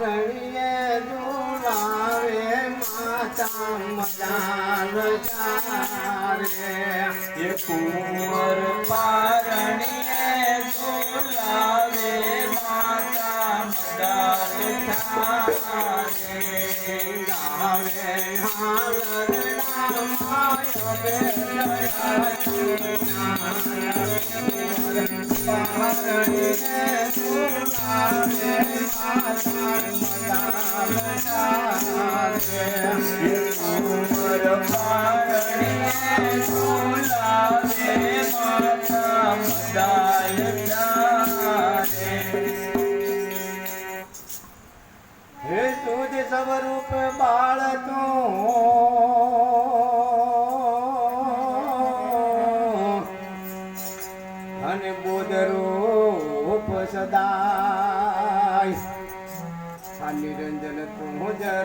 પારણીએ ઝુલાવે માતા મદાન ચારે એ કુંવર પારણીએ બોલાવે માતા મદાર ઠારે ગાવે હાલરડા માય પારણીએ ઝુલાવે માતા સ્વરૂપ બાળ તું અને બોધ રૂપ સદાય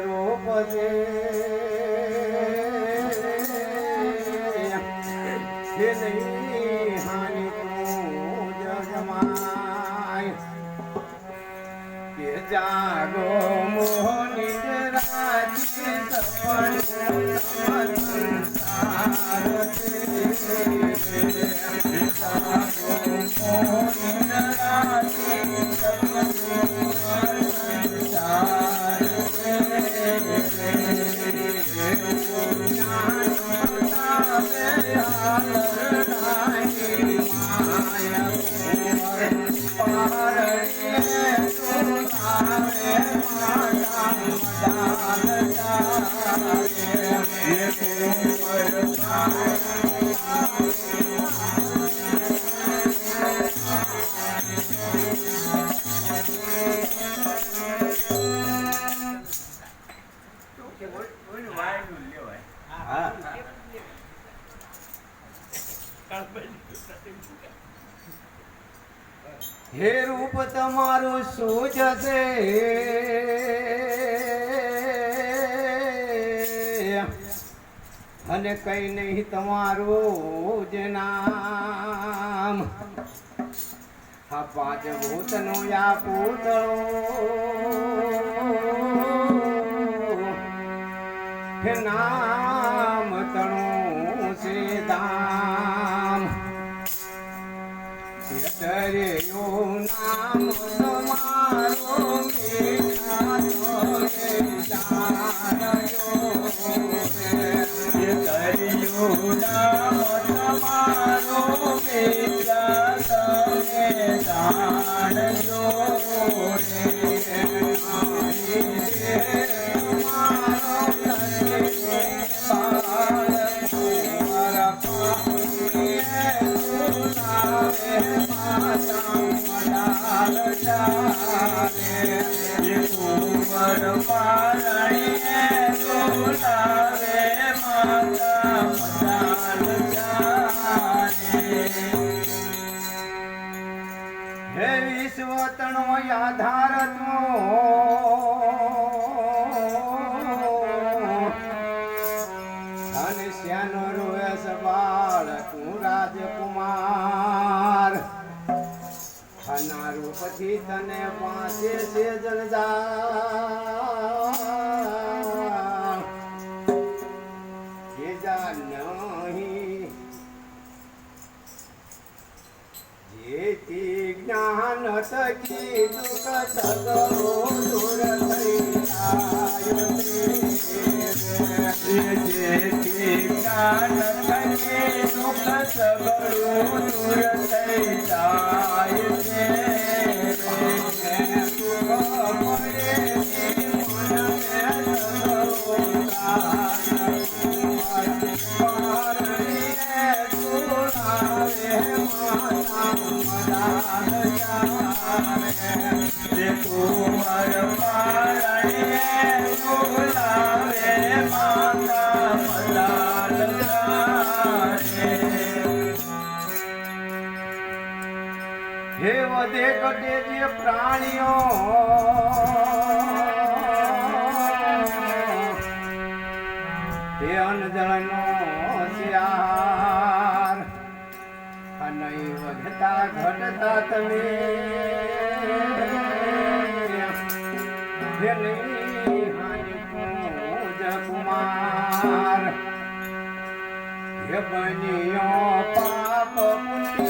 روپي هي تون جگمان جاڳو موهني را જશે અને કઈ નહીં તમારું જ નામ. આ પાંચ ભૂતનો યા પૂતળો. નામ. દરિયો નામ તમારો. દરિયો નામ તમારો મેરા તમે જાણજો રે હે વિશ્વ તણો આધાર અને શ્યાનો રોય સવાળ તું રાજકુમાર. અનારું પછી તને પાસે છે જલદા થકી દુઃખ સગરો દૂર થઈ રે. જેથી જ્ઞાન થકે દુઃખ સગળું દૂર થઈ જાય વધે કટે જે પ્રાણીઓ. હે અનજળનો શિયાર અને વધતા ઘટતા તમે. કુમાર. પાપ પુંડી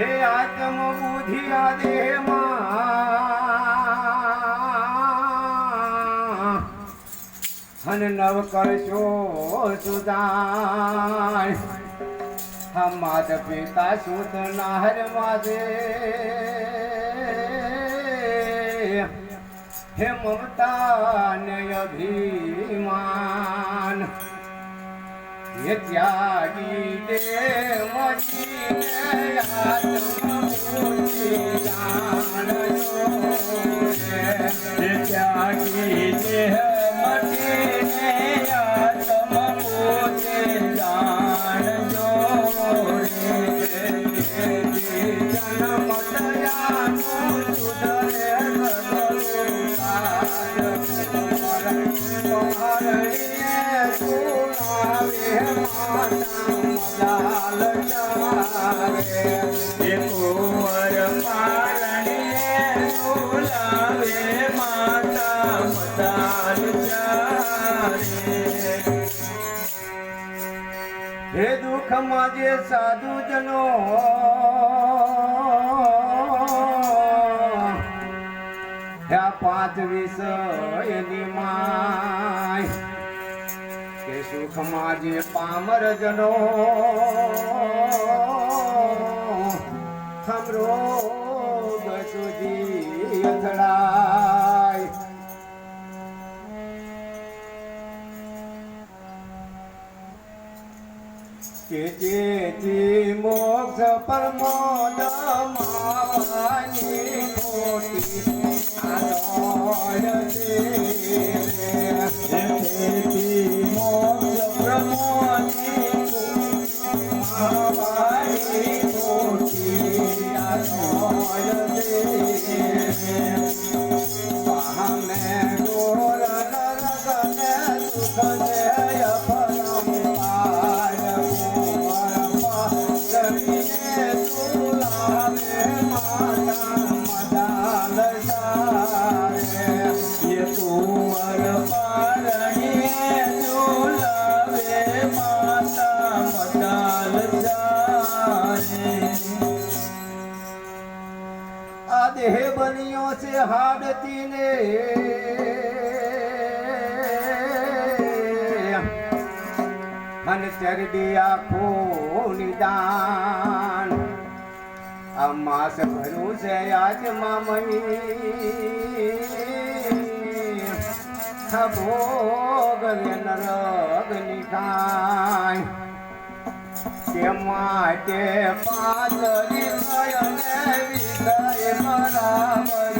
હે આત્મ બુધિયા દેહમાં હન નવ કરશો સુદાન. હમાદ પિતા સુત નાહર માદે હે મમતા ને અભિમાન. ત્યાગી દે મરી मचीने आत्मूर्ति હે દુઃખમાં જે સાધુ જનો હ્યા પાંચ વિષયની માય કે સુખમાં જે પામર જનો સમરોગ તેથી મોક્ષ પરમોદ અને ચરડી આખો નિદાન અમાસ ભરું છે આજમાં મહી ભોગ નરગ નિખાય તે માટે થયને વિષય બરાબર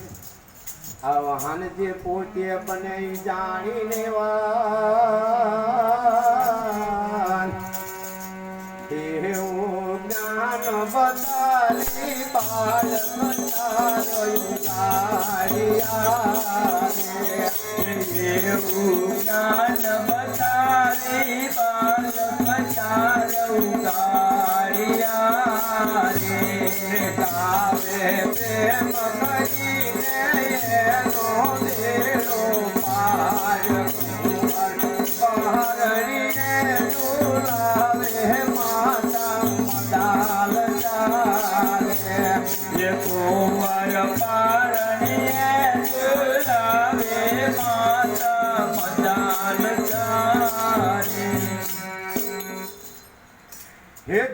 આવાહન જે પોતે બને જાણીને વાન એવું જ્ઞાન બતાલી પાલ એવું જ્ઞાન બતારી બાલક ચારવું કાળિયા રે ગાવે પ્રેમ કરીને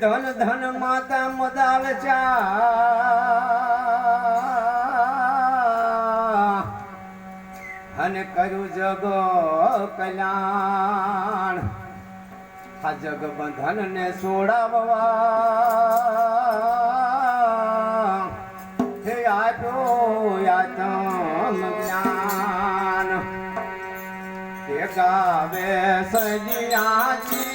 ધન ધન માતા મદાલ ચા. અને કર્યું જગ કલ્યાણ. આ જગ બંધન ને સોડાવવા. હે આપ્યો યાતમ જ્ઞાન. ગાવે સજિયાજી